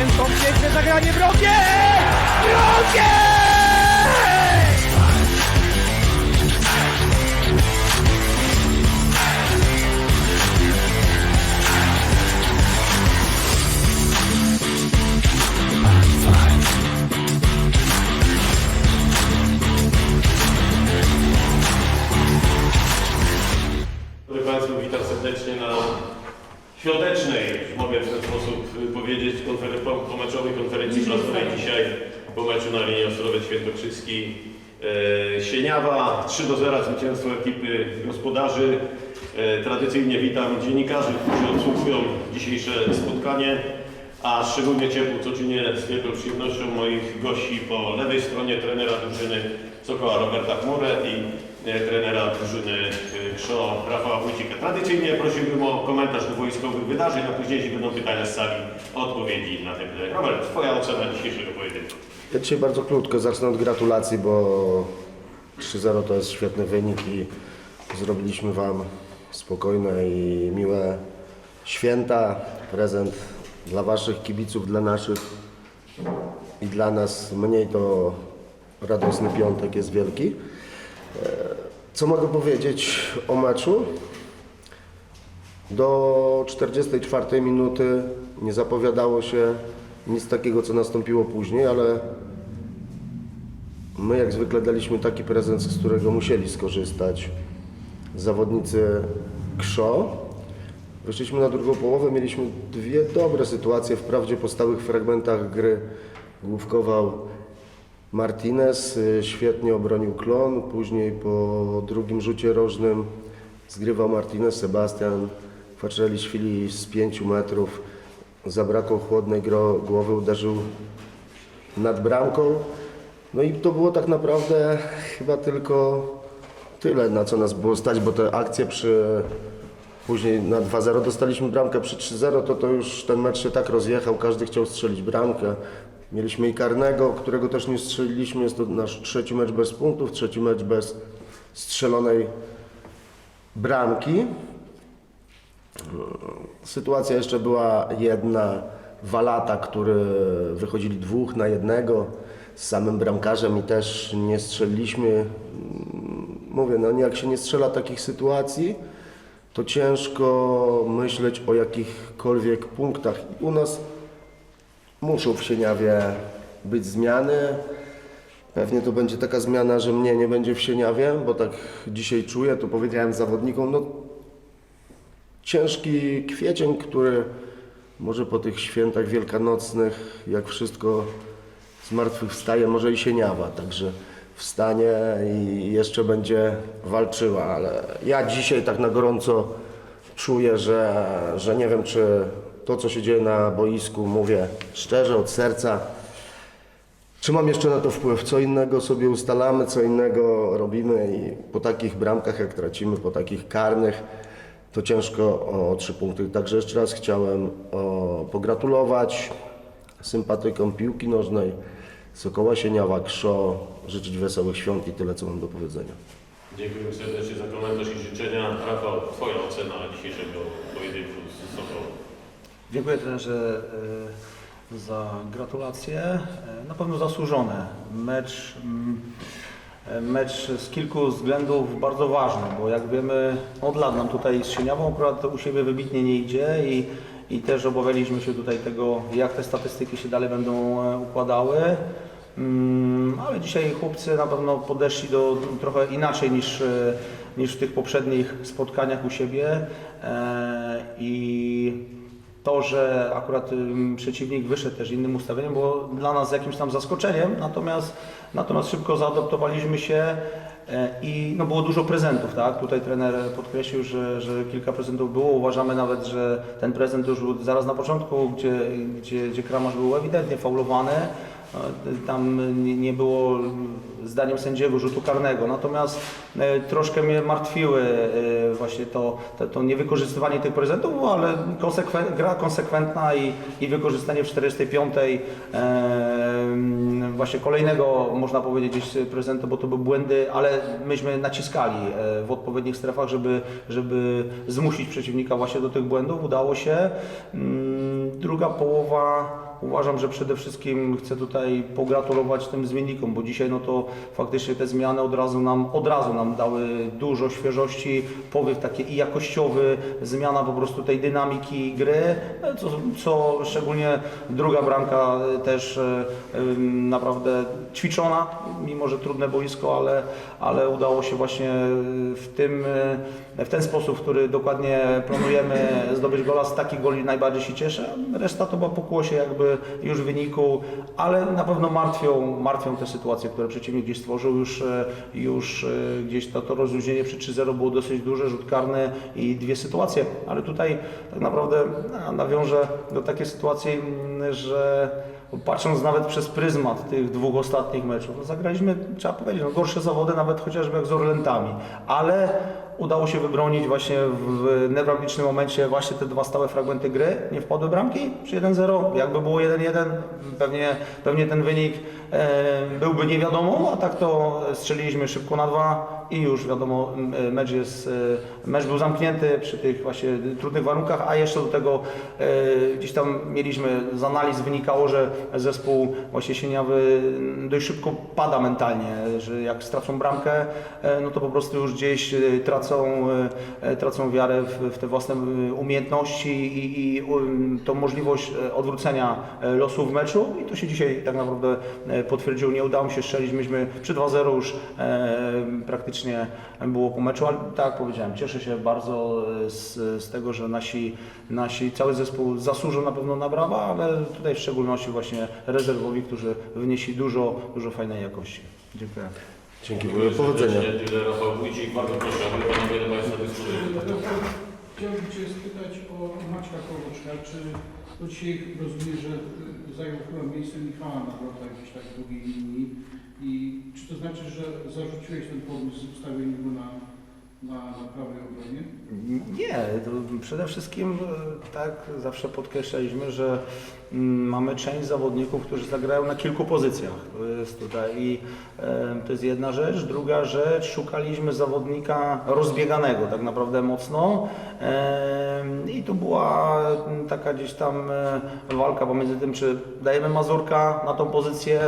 Piętą piękne zagranie wrogie! Wrogie! Dobry Państwu, witam serdecznie na świątecznej, mogę w ten sposób y, powiedzieć, konfer- po- pomeczowej konferencji prasowej dzisiaj po meczu na linii Ostrowiec Świętokrzyski e, Sieniawa. 3 do 0 zwycięstwo ekipy gospodarzy. E, tradycyjnie witam dziennikarzy, którzy odsłuchują dzisiejsze spotkanie, a szczególnie ciepło, co czynię z wielką przyjemnością moich gości po lewej stronie trenera drużyny Sokoła Roberta Chmurę i trenera drużyny e, KSZO Rafała Wójcika. Tradycyjnie prosiłbym o komentarz do wojskowych wydarzeń, a później jeśli będą pytania z sali, odpowiedzi na te pytania. Robert, Twoja ocena dzisiejszego pojedynku. Ja dzisiaj bardzo krótko zacznę od gratulacji, bo 3-0 to jest świetny wynik i zrobiliśmy Wam spokojne i miłe święta. Prezent dla Waszych kibiców, dla naszych i dla nas mniej to radosny piątek jest wielki. E, Co mogę powiedzieć o meczu? Do 44 minuty nie zapowiadało się nic takiego, co nastąpiło później, ale my jak zwykle daliśmy taki prezent, z którego musieli skorzystać zawodnicy KSZO. Weszliśmy na drugą połowę, mieliśmy dwie dobre sytuacje, wprawdzie po stałych fragmentach gry główkował Martinez, y, świetnie obronił klon, później po drugim rzucie rożnym zgrywał Martinez, Sebastian Faczeliszwili z 5 metrów, zabrakło chłodnej głowy, uderzył nad bramką. No i to było tak naprawdę chyba tylko tyle, na co nas było stać, bo te akcje przy później na 2-0 dostaliśmy bramkę przy 3-0, to to już ten mecz się tak rozjechał, każdy chciał strzelić bramkę. Mieliśmy i karnego, którego też nie strzeliliśmy, jest to nasz trzeci mecz bez punktów, trzeci mecz bez strzelonej bramki. Sytuacja jeszcze była jedna, Walata, który wychodzili dwóch na jednego z samym bramkarzem i też nie strzeliliśmy. Mówię, no jak się nie strzela takich sytuacji, to ciężko myśleć o jakichkolwiek punktach. U nas muszą w Sieniawie być zmiany. Pewnie to będzie taka zmiana, że mnie nie będzie w Sieniawie, bo tak dzisiaj czuję, to powiedziałem zawodnikom, no ciężki kwiecień, który może po tych świętach wielkanocnych, jak wszystko zmartwychwstaje, może i sieniawa, także wstanie i jeszcze będzie walczyła, ale ja dzisiaj tak na gorąco czuję, że, że nie wiem, czy to, co się dzieje na boisku, mówię szczerze, od serca, czy mam jeszcze na to wpływ? Co innego sobie ustalamy, co innego robimy i po takich bramkach jak tracimy, po takich karnych, to ciężko o trzy punkty. Także jeszcze raz chciałem o, pogratulować sympatykom piłki nożnej, Sokoła Sieniawa, Krzo, życzyć wesołych świąt i tyle, co mam do powiedzenia. Dziękuję serdecznie za komentarz i życzenia. Rafał, Twoja ocena dzisiejszego pojedynku z Sokołem. Dziękuję trenerze e, za gratulacje. E, Na pewno zasłużone. Mecz, mm, e, mecz z kilku względów bardzo ważny, bo jak wiemy od lat nam tutaj z Sieniawą akurat u siebie wybitnie nie idzie i, i też obawialiśmy się tutaj tego, jak te statystyki się dalej będą układały. Mm, Ale dzisiaj chłopcy na pewno podeszli do trochę inaczej niż, niż w tych poprzednich spotkaniach u siebie i to, że akurat przeciwnik wyszedł też innym ustawieniem, było dla nas jakimś tam zaskoczeniem, natomiast, natomiast szybko zaadaptowaliśmy się e, i no, było dużo prezentów, tak? Tutaj trener podkreślił, że, że kilka prezentów było. Uważamy nawet, że ten prezent już był zaraz na początku, gdzie, gdzie, gdzie Kramarz był ewidentnie faulowany. Tam nie- było zdaniem sędziego rzutu karnego. Natomiast e, troszkę mnie martwiły e, właśnie to, to, to niewykorzystywanie tych prezentów, ale konsekwen, gra konsekwentna i, i wykorzystanie w 45 e, właśnie kolejnego, można powiedzieć, prezentu, bo to były błędy, ale myśmy naciskali w odpowiednich strefach, żeby, żeby zmusić przeciwnika właśnie do tych błędów. Udało się. Mm, Druga połowa uważam, że przede wszystkim chcę tutaj pogratulować tym zmiennikom, bo dzisiaj no to faktycznie te zmiany od razu nam, od razu nam dały dużo świeżości, powiew taki i jakościowy, zmiana po prostu tej dynamiki gry, e, co, co szczególnie druga bramka e, też e, naprawdę ćwiczona, mimo że trudne boisko, ale, ale udało się właśnie w tym, e, w ten sposób, w który dokładnie planujemy zdobyć gola, z takich goli najbardziej się cieszę. Reszta to była pokłosie jakby już wyniku, ale na pewno martwią, martwią te sytuacje, które przeciwnik gdzieś stworzył. Już, e, już e, gdzieś to, to rozluźnienie przy 3-0 było dosyć duże, rzut karny i dwie sytuacje, ale tutaj tak naprawdę nawiążę do takiej sytuacji, mm, że patrząc nawet przez pryzmat tych dwóch ostatnich meczów, no zagraliśmy, trzeba powiedzieć, no gorsze zawody nawet chociażby jak z Orlentami, ale udało się wybronić właśnie w newralgicznym momencie właśnie te dwa stałe fragmenty gry, nie wpadły bramki? Przy 1-0, jakby było 1-1, pewnie, pewnie ten wynik byłby nie wiadomo, a tak to strzeliliśmy szybko na dwa i już wiadomo, mecz, jest, e, mecz był zamknięty przy tych właśnie trudnych warunkach, a jeszcze do tego e, gdzieś tam mieliśmy, z analiz wynikało, że zespół właśnie Sieniawy dość szybko pada mentalnie, że jak stracą bramkę, e, no to po prostu już gdzieś e, tracą, e, tracą wiarę w, w te własne e, umiejętności i, i tą możliwość e, odwrócenia e, losu w meczu i to się dzisiaj tak naprawdę e, potwierdziło. Nie udało mi się strzelić, myśmy przy 2-0 już e, praktycznie było po meczu, ale tak jak powiedziałem, cieszę się bardzo e, z, z tego, że nasi, nasi cały zespół zasłużył na pewno na brawa, ale tutaj w szczególności właśnie rezerwowi, którzy wnieśli dużo, dużo fajnej jakości. Dziękuję. Dziękuję, powodzenia. serdecznie. Tyle Rafał Wójcik, bardzo proszę, aby panowie do Państwa dyskutują. Chciałbym Cię spytać o Maćka Kołoczka. Czy to dzisiaj rozumiem, że y, zajął chyba miejsce Michała Nawrota gdzieś tak w drugiej linii i czy to znaczy, że zarzuciłeś ten pomysł z ustawieniem go na, na, na prawej obronie? Nie, to przede wszystkim e, tak zawsze podkreślaliśmy, że mamy część zawodników, którzy zagrają na kilku pozycjach. To jest tutaj i e, to jest jedna rzecz. Druga rzecz, szukaliśmy zawodnika rozbieganego tak naprawdę mocno e, i tu była taka gdzieś tam e, walka pomiędzy tym, czy dajemy Mazurka na tą pozycję,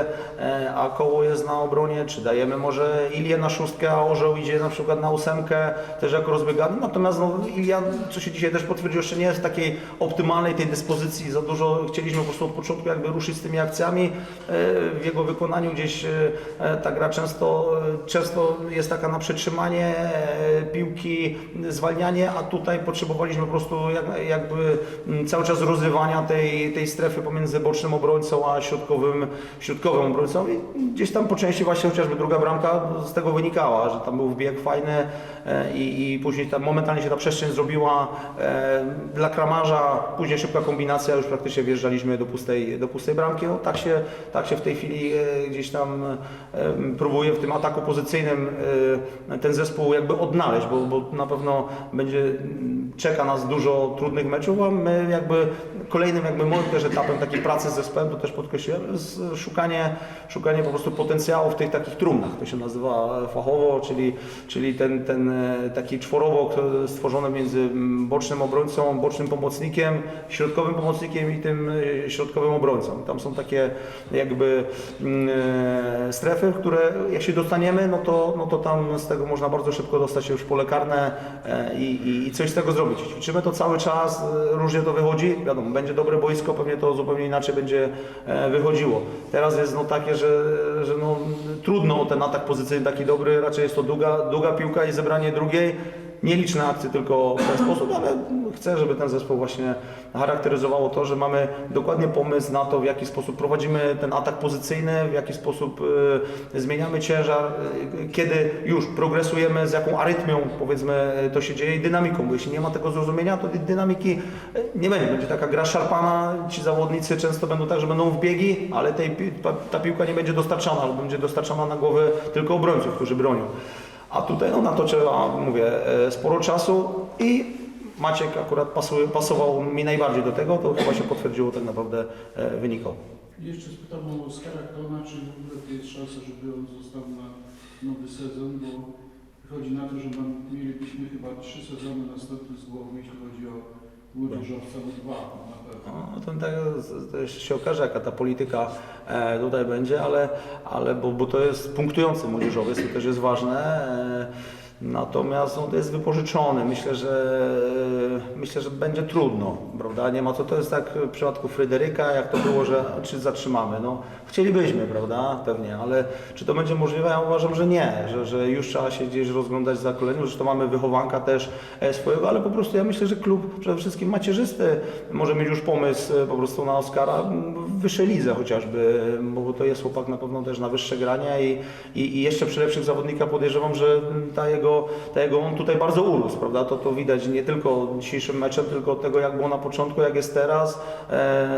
a koło jest na obronie, czy dajemy może Ilię na szóstkę, a Orzeł idzie na przykład na ósemkę, też jako rozbiegany. Natomiast no, Ilia, co się dzisiaj też potwierdziło, jeszcze nie jest w takiej optymalnej tej dyspozycji. Za dużo chcieliśmy po prostu od początku jakby ruszyć z tymi akcjami. E, W jego wykonaniu gdzieś e, ta gra często, często jest taka na przetrzymanie e, piłki, zwalnianie, a tutaj potrzebowaliśmy po prostu jak, jakby cały czas rozrywania tej, tej strefy pomiędzy bocznym obrońcą a środkowym, środkowym obrońcą i gdzieś tam po części właśnie chociażby druga bramka z tego wynikała, że tam był wbieg fajny e, i, i później tam momentalnie się ta przestrzeń zrobiła e, dla kramarza, później szybka kombinacja, już praktycznie wjeżdżaliśmy do pustej, do pustej bramki. No, tak, się, tak się w tej chwili e, gdzieś tam próbuje w tym ataku pozycyjnym e, ten zespół jakby odnaleźć, bo, bo na pewno będzie czeka nas dużo trudnych meczów, a my jakby kolejnym jakby moim też etapem takiej pracy z zespołem, to też podkreśliłem, jest szukanie, szukanie po prostu potencjału w tych takich trumnach, to się nazywa fachowo, czyli, czyli ten, ten e, taki czworobok stworzony między mm, bocznym obrońcą, bocznym pomocnikiem, środkowym pomocnikiem i tym środkowym obrońcą. Tam są takie jakby mm, e, strefy, które jak się dostaniemy, no to, no to tam z tego można bardzo szybko dostać się już w pole karne e, i, i, i coś z tego zrobić. Ćwiczymy to cały czas, e, różnie to wychodzi, wiadomo, będzie dobre boisko, pewnie to zupełnie inaczej będzie wychodziło. Teraz jest no takie, że, że no, trudno ten atak pozycyjny taki dobry, raczej jest to długa, długa piłka i zebranie drugiej. Nieliczne akcje tylko w ten sposób, ale chcę, żeby ten zespół właśnie charakteryzowało to, że mamy dokładnie pomysł na to, w jaki sposób prowadzimy ten atak pozycyjny, w jaki sposób e, zmieniamy ciężar, e, kiedy już progresujemy, z jaką arytmią powiedzmy e, to się dzieje i dynamiką, bo jeśli nie ma tego zrozumienia, to dynamiki e, nie będzie. Będzie taka gra szarpana, ci zawodnicy często będą tak, że będą w biegi, ale tej, ta, ta piłka nie będzie dostarczana, albo będzie dostarczana na głowy tylko obrońców, którzy bronią. A tutaj no, na to trzeba, mówię, e, sporo czasu i Maciek akurat pasuje, pasował mi najbardziej do tego, to chyba się potwierdziło tak naprawdę e, wynikowo. Jeszcze spytam o Oskara Krona, czy w ogóle jest szansa, żeby on został na nowy sezon, bo wychodzi na to, że mam, mielibyśmy chyba trzy sezony następne z głowy, jeśli chodzi o młodzieżowca dwa na pewno. No, to, to jeszcze się okaże, jaka ta polityka e, tutaj będzie, ale, ale bo, bo to jest punktujący młodzieżowiec, to też jest ważne. E, natomiast no, to jest wypożyczony. Myślę, że myślę, że będzie trudno, prawda? Nie ma co. To jest tak w przypadku Fryderyka, jak to było, że czy zatrzymamy. No, chcielibyśmy, prawda? Pewnie, ale czy to będzie możliwe? Ja uważam, że nie, że, że już trzeba się gdzieś rozglądać za kolejnym. Zresztą mamy wychowanka też e, swojego, ale po prostu ja myślę, że klub przede wszystkim macierzysty może mieć już pomysł e, po prostu na Oscara w wyższej lidze chociażby, bo to jest chłopak na pewno też na wyższe grania i, i, i jeszcze przy lepszych zawodnikach podejrzewam, że ta jego, ta jego on tutaj bardzo urósł, prawda? To, to widać nie tylko dzisiejszym meczem, tylko od tego jak było na początku, jak jest teraz. E,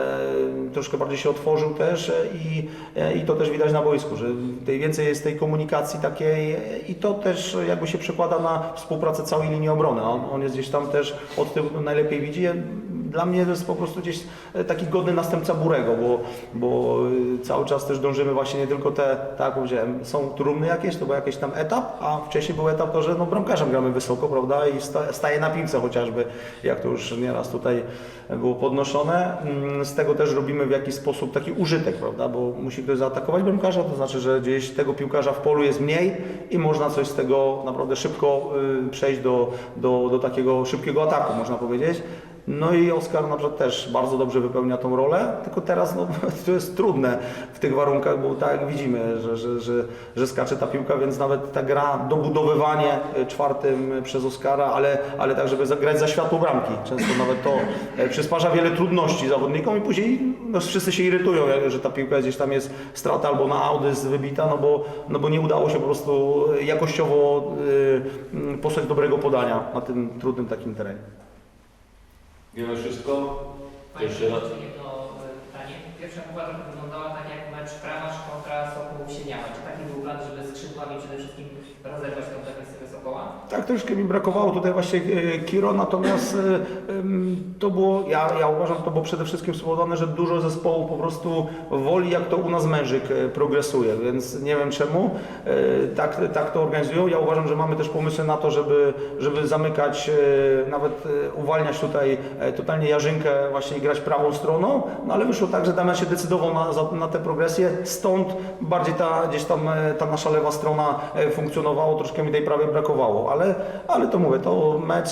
troszkę bardziej się otworzył też e, i, e, i to też widać na boisku, że tej więcej jest tej komunikacji takiej i to też jakby się przekłada na współpracę całej linii obrony. On, on jest gdzieś tam też od tyłu najlepiej widzi. Dla mnie to jest po prostu gdzieś e, taki godny następca Burego, bo, bo y, cały czas też dążymy właśnie nie tylko te, tak jak powiedziałem, są trumny jakieś, to był jakiś tam etap, a wcześniej był etap to, że no bramkarzem gramy wysoko, prawda, i sta, staje na piłce chociażby, jak to już nieraz tutaj było podnoszone. Mm, Z tego też robimy w jakiś sposób taki użytek, prawda, bo musi ktoś zaatakować bramkarza, to znaczy, że gdzieś tego piłkarza w polu jest mniej i można coś z tego naprawdę szybko y, przejść do, do, do takiego szybkiego ataku, można powiedzieć. No i Oskar na przykład też bardzo dobrze wypełnia tą rolę, tylko teraz no, to jest trudne w tych warunkach, bo tak jak widzimy, że, że, że, że skacze ta piłka, więc nawet ta gra, dobudowywanie y, czwartym przez Oskara, ale, ale tak, żeby zagrać za światło bramki. Często nawet to e, przysparza wiele trudności zawodnikom i później no, wszyscy się irytują, że ta piłka gdzieś tam jest strata albo na audys wybita, no bo, no bo nie udało się po prostu jakościowo y, y, posłać dobrego podania na tym trudnym takim terenie. Wiemy wszystko? Jeszcze raz. Jedno e, pytanie. Pierwsza trochę wyglądała tak jak mecz Kramarz kontra Sokół Sieniawa. Czy taki był plan, żeby skrzydłami przede wszystkim rozerwać tę defensywę Sokoła? Tak, troszkę mi brakowało tutaj właśnie e, Kiro, natomiast e, to było, ja, ja uważam, to było przede wszystkim spowodowane, że dużo zespołów po prostu woli, jak to u nas Mężyk e, progresuje, więc nie wiem czemu tak, tak to organizują. Ja uważam, że mamy też pomysły na to, żeby, żeby zamykać, nawet uwalniać tutaj totalnie Jarzynkę właśnie i grać prawą stroną, no ale wyszło tak, że Damian się decydował na, na tę progresję, stąd bardziej ta, gdzieś tam e, ta nasza lewa strona e, funkcjonowała, troszkę mi tej prawej brakowało, ale, ale to mówię, to mecz,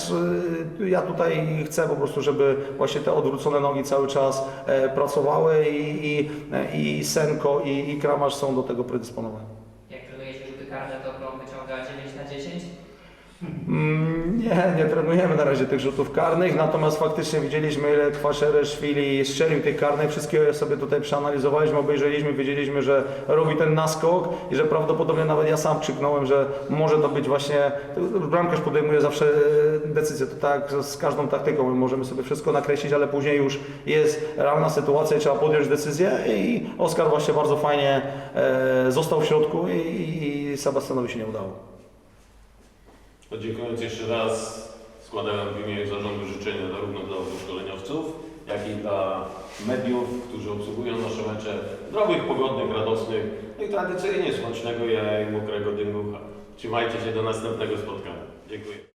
e, ja tutaj chcę po prostu, żeby właśnie te odwrócone nogi cały czas e, pracowały i, i, i Senko i, i Kramarz są do tego predysponowani. Jak trenujecie rzuty karne, to wyciąga 9 na 10? Mm, Nie, nie trenujemy na razie tych rzutów karnych, natomiast faktycznie widzieliśmy ile Kwaszereszwili strzelił tych karnych, wszystkie sobie tutaj przeanalizowaliśmy, obejrzeliśmy, wiedzieliśmy, że robi ten naskok i że prawdopodobnie nawet ja sam krzyknąłem, że może to być właśnie, bramkarz podejmuje zawsze e, decyzję, to tak z każdą taktyką, my możemy sobie wszystko nakreślić, ale później już jest realna sytuacja i trzeba podjąć decyzję i Oskar właśnie bardzo fajnie e, został w środku i, i, Sebastianowi się nie udało. Dziękując jeszcze raz, składałem w imieniu zarządu życzenia zarówno dla szkoleniowców, jak i dla mediów, którzy obsługują nasze mecze, zdrowych, pogodnych, radosnych, no i tradycyjnie smacznego jaja i mokrego dymucha. Trzymajcie się do następnego spotkania. Dziękuję.